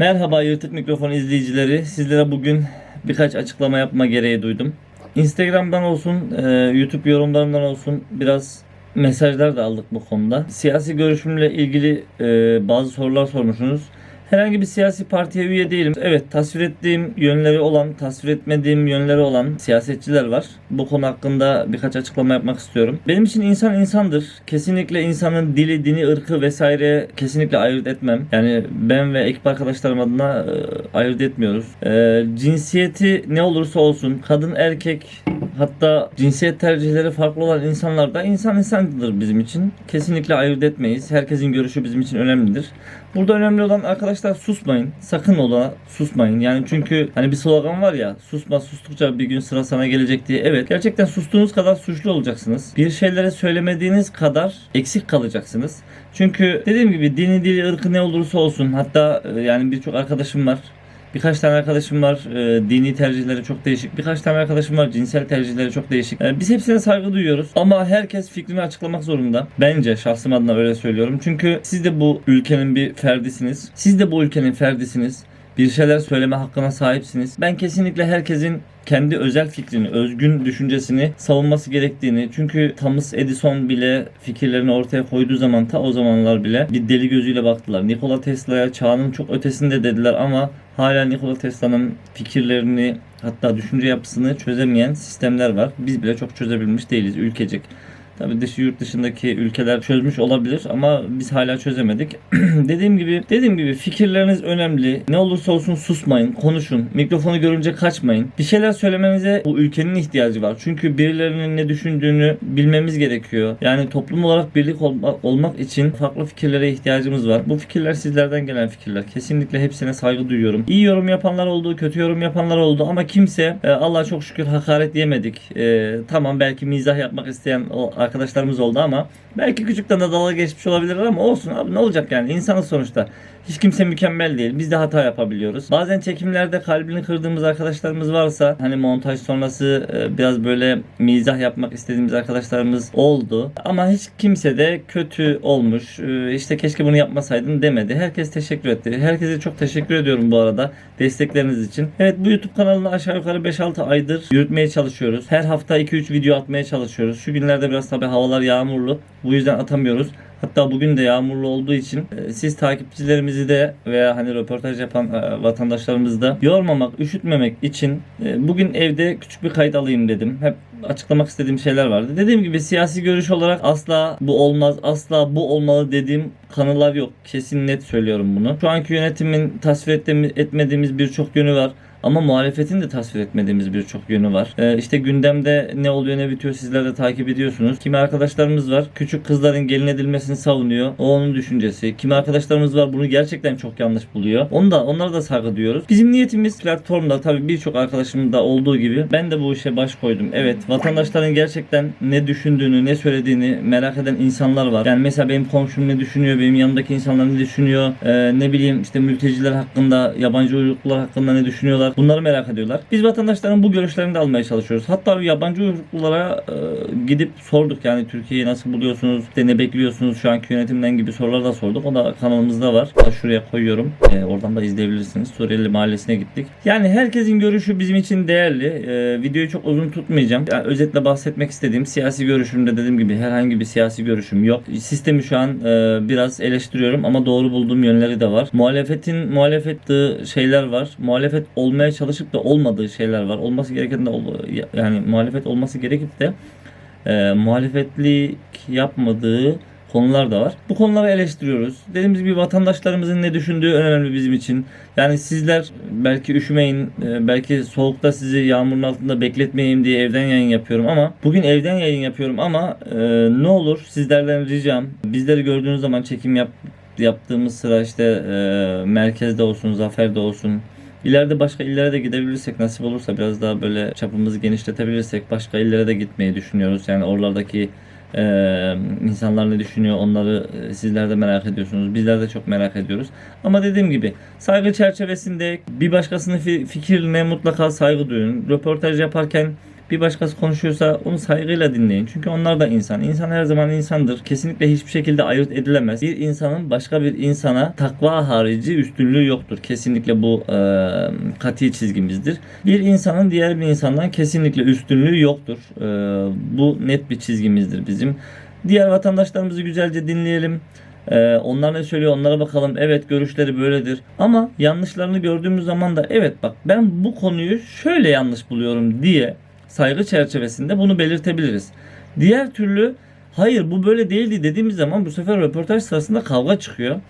Merhaba Yırtık Mikrofon izleyicileri. Sizlere bugün birkaç açıklama yapma gereği duydum. Instagram'dan olsun, e, YouTube yorumlarından olsun biraz mesajlar da aldık bu konuda. Siyasi görüşümle ilgili e, bazı sorular sormuşsunuz. Herhangi bir siyasi partiye üye değilim. Evet tasvir ettiğim yönleri olan, tasvir etmediğim yönleri olan siyasetçiler var. Bu konu hakkında birkaç açıklama yapmak istiyorum. Benim için insan insandır. Kesinlikle insanın dili, dini, ırkı vesaire kesinlikle ayırt etmem. Yani ben ve ekip arkadaşlarım adına e, ayırt etmiyoruz. E, cinsiyeti ne olursa olsun, kadın, erkek, hatta cinsiyet tercihleri farklı olan insanlar da insan insandır bizim için. Kesinlikle ayırt etmeyiz. Herkesin görüşü bizim için önemlidir. Burada önemli olan arkadaşlar susmayın. Sakın ola susmayın. Yani çünkü hani bir slogan var ya susma sustukça bir gün sıra sana gelecek diye. Evet gerçekten sustuğunuz kadar suçlu olacaksınız. Bir şeyleri söylemediğiniz kadar eksik kalacaksınız. Çünkü dediğim gibi dini dili ırkı ne olursa olsun hatta e, yani birçok arkadaşım var. Birkaç tane arkadaşım var e, dini tercihleri çok değişik. Birkaç tane arkadaşım var cinsel tercihleri çok değişik. E, biz hepsine saygı duyuyoruz. Ama herkes fikrini açıklamak zorunda. Bence şahsım adına öyle söylüyorum. Çünkü siz de bu ülkenin bir ferdisiniz. Siz de bu ülkenin ferdisiniz. Bir şeyler söyleme hakkına sahipsiniz. Ben kesinlikle herkesin kendi özel fikrini, özgün düşüncesini savunması gerektiğini çünkü Thomas Edison bile fikirlerini ortaya koyduğu zaman ta o zamanlar bile bir deli gözüyle baktılar. Nikola Tesla'ya çağının çok ötesinde dediler ama hala Nikola Tesla'nın fikirlerini hatta düşünce yapısını çözemeyen sistemler var. Biz bile çok çözebilmiş değiliz ülkecek. Tabii dışı yurt dışındaki ülkeler çözmüş olabilir ama biz hala çözemedik. dediğim gibi dediğim gibi fikirleriniz önemli. Ne olursa olsun susmayın, konuşun. Mikrofonu görünce kaçmayın. Bir şeyler söylemenize bu ülkenin ihtiyacı var. Çünkü birilerinin ne düşündüğünü bilmemiz gerekiyor. Yani toplum olarak birlik olma- olmak için farklı fikirlere ihtiyacımız var. Bu fikirler sizlerden gelen fikirler. Kesinlikle hepsine saygı duyuyorum. İyi yorum yapanlar oldu, kötü yorum yapanlar oldu ama kimse e, Allah'a çok şükür hakaret yemedik. E, tamam belki mizah yapmak isteyen o arkadaşlarımız oldu ama belki küçükten de dalga geçmiş olabilirler ama olsun abi ne olacak yani insanız sonuçta. Hiç kimse mükemmel değil. Biz de hata yapabiliyoruz. Bazen çekimlerde kalbini kırdığımız arkadaşlarımız varsa hani montaj sonrası e, biraz böyle mizah yapmak istediğimiz arkadaşlarımız oldu. Ama hiç kimse de kötü olmuş. e, işte keşke bunu yapmasaydın demedi. Herkes teşekkür etti. Herkese çok teşekkür ediyorum bu arada destekleriniz için. Evet bu YouTube kanalını aşağı yukarı 5-6 aydır yürütmeye çalışıyoruz. Her hafta 2-3 video atmaya çalışıyoruz. Şu günlerde biraz tabii havalar yağmurlu. Bu yüzden atamıyoruz. Hatta bugün de yağmurlu olduğu için e, siz takipçilerimizi de veya hani röportaj yapan e, vatandaşlarımızı da yormamak, üşütmemek için e, bugün evde küçük bir kayıt alayım dedim. Hep açıklamak istediğim şeyler vardı. Dediğim gibi siyasi görüş olarak asla bu olmaz, asla bu olmalı dediğim kanallar yok. Kesin net söylüyorum bunu. Şu anki yönetimin tasvir etmediğimiz birçok yönü var. Ama muhalefetin de tasvir etmediğimiz birçok yönü var. Ee, işte gündemde ne oluyor ne bitiyor sizler de takip ediyorsunuz. Kimi arkadaşlarımız var küçük kızların gelin edilmesini savunuyor. O onun düşüncesi. Kimi arkadaşlarımız var bunu gerçekten çok yanlış buluyor. Onu da onlara da saygı duyuyoruz. Bizim niyetimiz platformda tabii birçok arkadaşımın da olduğu gibi ben de bu işe baş koydum. Evet vatandaşların gerçekten ne düşündüğünü ne söylediğini merak eden insanlar var. Yani mesela benim komşum ne düşünüyor, benim yanımdaki insanlar ne düşünüyor, Ee, ne bileyim işte mülteciler hakkında, yabancı uyruklular hakkında ne düşünüyorlar. Bunları merak ediyorlar. Biz vatandaşların bu görüşlerini de almaya çalışıyoruz. Hatta yabancı uyruklulara e, gidip sorduk yani Türkiye'yi nasıl buluyorsunuz, ne bekliyorsunuz şu anki yönetimden gibi sorular da sorduk. O da kanalımızda var. Şuraya koyuyorum. Ee, oradan da izleyebilirsiniz. Suriyeli mahallesine gittik. Yani herkesin görüşü bizim için değerli. Ee, videoyu çok uzun tutmayacağım. Yani özetle bahsetmek istediğim siyasi görüşümde dediğim gibi herhangi bir siyasi görüşüm yok. Sistemi şu an e, biraz eleştiriyorum ama doğru bulduğum yönleri de var. Muhalefetin muhalefet şeyler var. Muhalefet olmaya çalışıp da olmadığı şeyler var. Olması gereken de yani muhalefet olması gerekip de e, muhalefetlik yapmadığı konular da var. Bu konuları eleştiriyoruz. Dediğimiz gibi vatandaşlarımızın ne düşündüğü önemli bizim için. Yani sizler belki üşümeyin, e, belki soğukta sizi yağmurun altında bekletmeyeyim diye evden yayın yapıyorum ama bugün evden yayın yapıyorum ama e, ne olur sizlerden ricam bizleri gördüğünüz zaman çekim yap, yaptığımız sıra işte e, merkezde olsun, zaferde olsun İleride başka illere de gidebilirsek nasip olursa biraz daha böyle çapımızı genişletebilirsek başka illere de gitmeyi düşünüyoruz. Yani oralardaki e, insanlar ne düşünüyor onları e, sizler de merak ediyorsunuz. Bizler de çok merak ediyoruz. Ama dediğim gibi saygı çerçevesinde bir başkasının fi- fikrine mutlaka saygı duyun. Röportaj yaparken Bir başkası konuşuyorsa onu saygıyla dinleyin. Çünkü onlar da insan. İnsan her zaman insandır. Kesinlikle hiçbir şekilde ayırt edilemez. Bir insanın başka bir insana takva harici üstünlüğü yoktur. Kesinlikle bu e, kati çizgimizdir. Bir insanın diğer bir insandan kesinlikle üstünlüğü yoktur. E, bu net bir çizgimizdir bizim. Diğer vatandaşlarımızı güzelce dinleyelim. Ee, onlar ne söylüyor onlara bakalım. Evet görüşleri böyledir. Ama yanlışlarını gördüğümüz zaman da evet bak ben bu konuyu şöyle yanlış buluyorum diye saygı çerçevesinde bunu belirtebiliriz. Diğer türlü hayır bu böyle değildi dediğimiz zaman bu sefer röportaj sırasında kavga çıkıyor.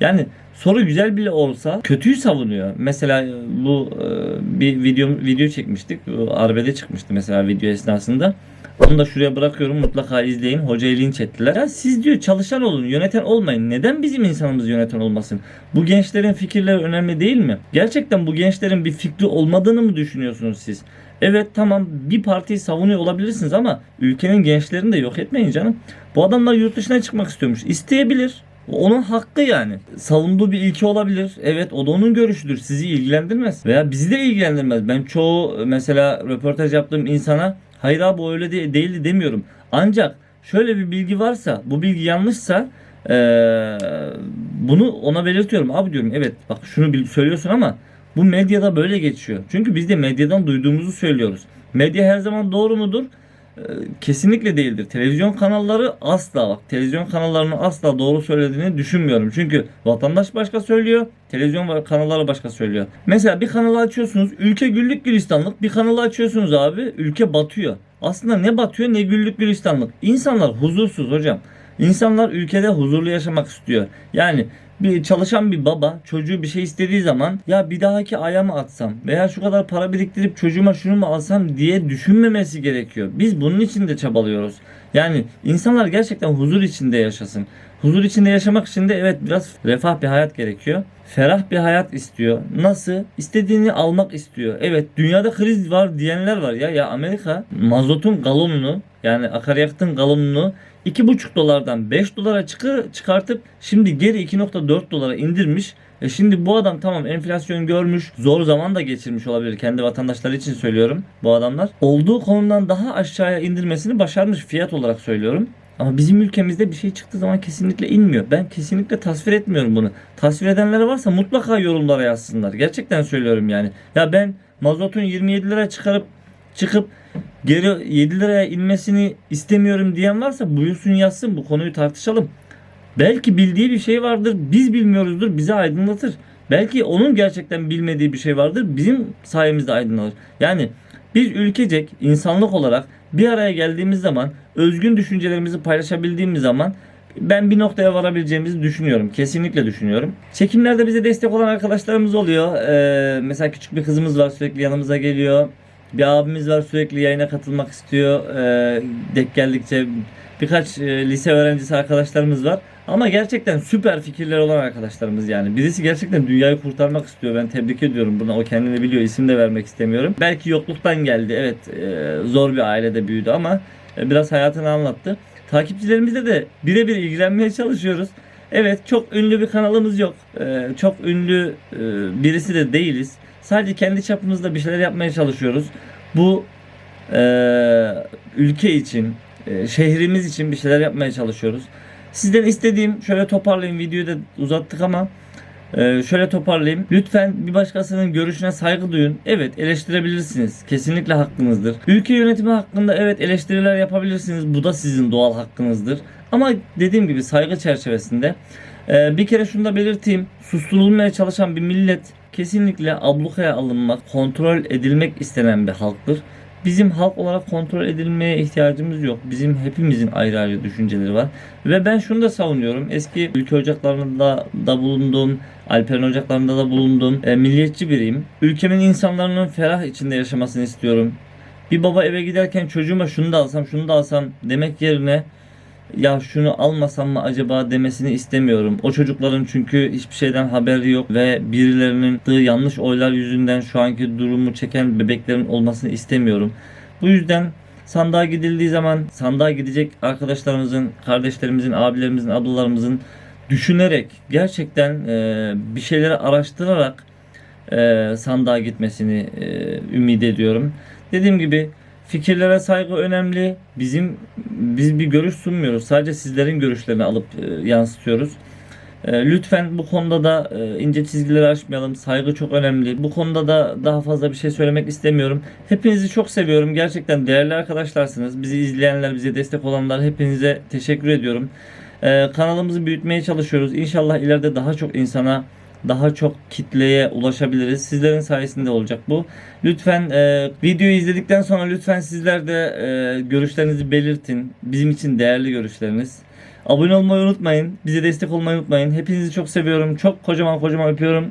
Yani soru güzel bile olsa kötüyü savunuyor. Mesela e, bu e, bir video video çekmiştik. Arbede çıkmıştı mesela video esnasında. Onu da şuraya bırakıyorum mutlaka izleyin. Hocayı linç ettiler. Ya siz diyor çalışan olun, yöneten olmayın. Neden bizim insanımız yöneten olmasın? Bu gençlerin fikirleri önemli değil mi? Gerçekten bu gençlerin bir fikri olmadığını mı düşünüyorsunuz siz? Evet tamam bir partiyi savunuyor olabilirsiniz ama ülkenin gençlerini de yok etmeyin canım. Bu adamlar yurt dışına çıkmak istiyormuş. İsteyebilir. Onun hakkı yani. Savunduğu bir ilke olabilir. Evet o da onun görüşüdür. Sizi ilgilendirmez. Veya bizi de ilgilendirmez. Ben çoğu mesela röportaj yaptığım insana hayır abi o öyle de- değildi demiyorum. Ancak şöyle bir bilgi varsa bu bilgi yanlışsa eee, bunu ona belirtiyorum. Abi diyorum evet bak şunu söylüyorsun ama bu medyada böyle geçiyor. Çünkü biz de medyadan duyduğumuzu söylüyoruz. Medya her zaman doğru mudur? Ee, Kesinlikle değildir. Televizyon kanalları asla bak televizyon kanallarının asla doğru söylediğini düşünmüyorum. Çünkü vatandaş başka söylüyor, televizyon kanalları başka söylüyor. Mesela bir kanalı açıyorsunuz, ülke güllük gülistanlık. Bir kanalı açıyorsunuz abi, ülke batıyor. Aslında ne batıyor ne güllük gülistanlık. İnsanlar huzursuz hocam. İnsanlar ülkede huzurlu yaşamak istiyor. Yani bir çalışan bir baba çocuğu bir şey istediği zaman ya bir dahaki aya mı atsam veya şu kadar para biriktirip çocuğuma şunu mu alsam diye düşünmemesi gerekiyor. Biz bunun için de çabalıyoruz. Yani insanlar gerçekten huzur içinde yaşasın. Huzur içinde yaşamak için de evet biraz refah bir hayat gerekiyor. Ferah bir hayat istiyor. Nasıl? İstediğini almak istiyor. Evet dünyada kriz var diyenler var ya. Ya Amerika mazotun galonunu yani akaryakıtın galonunu 2,5 dolardan 5 dolara çıkı, çıkartıp şimdi geri 2.4 dolara indirmiş. E şimdi bu adam tamam enflasyon görmüş, zor zaman da geçirmiş olabilir. Kendi vatandaşları için söylüyorum bu adamlar. Olduğu konumdan daha aşağıya indirmesini başarmış fiyat olarak söylüyorum. Ama bizim ülkemizde bir şey çıktığı zaman kesinlikle inmiyor. Ben kesinlikle tasvir etmiyorum bunu. Tasvir edenler varsa mutlaka yorumlara yazsınlar. Gerçekten söylüyorum yani. Ya ben mazotun 27 lira çıkarıp çıkıp geri 7 liraya inmesini istemiyorum diyen varsa buyursun yazsın bu konuyu tartışalım. Belki bildiği bir şey vardır biz bilmiyoruzdur bize aydınlatır. Belki onun gerçekten bilmediği bir şey vardır bizim sayemizde aydınlanır. Yani biz ülkecek insanlık olarak bir araya geldiğimiz zaman özgün düşüncelerimizi paylaşabildiğimiz zaman ben bir noktaya varabileceğimizi düşünüyorum. Kesinlikle düşünüyorum. Çekimlerde bize destek olan arkadaşlarımız oluyor. Ee, mesela küçük bir kızımız var sürekli yanımıza geliyor. Bir abimiz var sürekli yayına katılmak istiyor. Ee, denk geldikçe birkaç e, lise öğrencisi arkadaşlarımız var. Ama gerçekten süper fikirler olan arkadaşlarımız yani. Birisi gerçekten dünyayı kurtarmak istiyor. Ben tebrik ediyorum buna. O kendini biliyor. isim de vermek istemiyorum. Belki yokluktan geldi. Evet e, zor bir ailede büyüdü ama e, biraz hayatını anlattı. Takipçilerimizle de birebir ilgilenmeye çalışıyoruz. Evet çok ünlü bir kanalımız yok. Çok ünlü birisi de değiliz. Sadece kendi çapımızda bir şeyler yapmaya çalışıyoruz. Bu ülke için, e, şehrimiz için bir şeyler yapmaya çalışıyoruz. Sizden istediğim şöyle toparlayayım videoyu da uzattık ama e, şöyle toparlayayım. Lütfen bir başkasının görüşüne saygı duyun. Evet eleştirebilirsiniz. Kesinlikle hakkınızdır. Ülke yönetimi hakkında evet eleştiriler yapabilirsiniz. Bu da sizin doğal hakkınızdır. Ama dediğim gibi saygı çerçevesinde e, bir kere şunu da belirteyim. Susturulmaya çalışan bir millet kesinlikle ablukaya alınmak, kontrol edilmek istenen bir halktır. Bizim halk olarak kontrol edilmeye ihtiyacımız yok. Bizim hepimizin ayrı ayrı düşünceleri var. Ve ben şunu da savunuyorum. Eski ülke ocaklarında da bulundum. Alperen ocaklarında da bulundum. E, milliyetçi biriyim. Ülkemin insanların ferah içinde yaşamasını istiyorum. Bir baba eve giderken çocuğuma şunu da alsam şunu da alsam demek yerine ya şunu almasam mı acaba demesini istemiyorum. O çocukların çünkü hiçbir şeyden haberi yok ve birilerinin attığı yanlış oylar yüzünden şu anki durumu çeken bebeklerin olmasını istemiyorum. Bu yüzden sandığa gidildiği zaman sandığa gidecek arkadaşlarımızın, kardeşlerimizin, abilerimizin, ablalarımızın düşünerek gerçekten e, bir şeyleri araştırarak e, sandığa gitmesini e, ümit ediyorum. Dediğim gibi Fikirlere saygı önemli. Bizim biz bir görüş sunmuyoruz. Sadece sizlerin görüşlerini alıp e, yansıtıyoruz. E, lütfen bu konuda da e, ince çizgileri aşmayalım. Saygı çok önemli. Bu konuda da daha fazla bir şey söylemek istemiyorum. Hepinizi çok seviyorum. Gerçekten değerli arkadaşlarsınız. Bizi izleyenler, bize destek olanlar hepinize teşekkür ediyorum. E, kanalımızı büyütmeye çalışıyoruz. İnşallah ileride daha çok insana daha çok kitleye ulaşabiliriz. Sizlerin sayesinde olacak bu. Lütfen e, videoyu izledikten sonra lütfen sizler de e, görüşlerinizi belirtin. Bizim için değerli görüşleriniz. Abone olmayı unutmayın. Bize destek olmayı unutmayın. Hepinizi çok seviyorum. Çok kocaman kocaman öpüyorum.